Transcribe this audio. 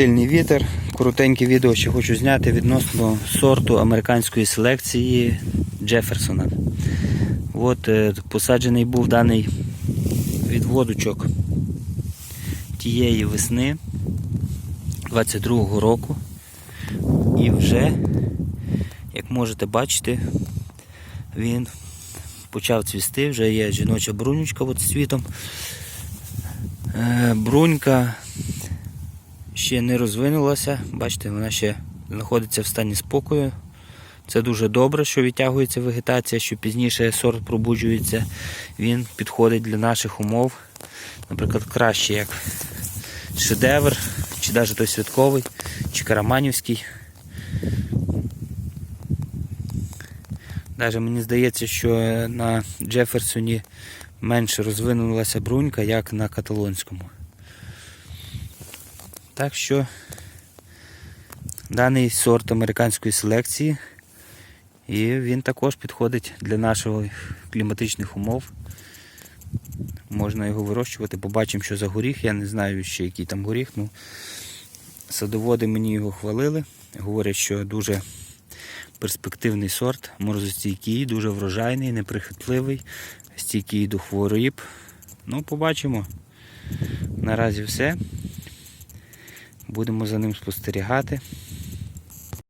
сильний вітер. Коротеньке відео ще хочу зняти відносно сорту американської селекції Джеферсона. От е, посаджений був даний відводочок тієї весни 22-го року. І вже, як можете бачити, він почав цвісти, вже є жіноча брунючка з цвітом. Е, Брунька ще не розвинулася, бачите, вона ще знаходиться в стані спокою. Це дуже добре, що відтягується вегетація, що пізніше сорт пробуджується. Він підходить для наших умов. Наприклад, краще як шедевр, чи навіть той святковий, чи караманівський. Навіть мені здається, що на Джеферсоні менше розвинулася брунька, як на каталонському. Так що даний сорт американської селекції, і він також підходить для наших кліматичних умов. Можна його вирощувати, побачимо, що за горіх. Я не знаю ще який там горіх. Ну, садоводи мені його хвалили. Говорять, що дуже перспективний сорт, морозостійкий, дуже врожайний, неприхитливий, стійкий до хвороб. Ну, побачимо. Наразі все. Будемо за ним спостерігати.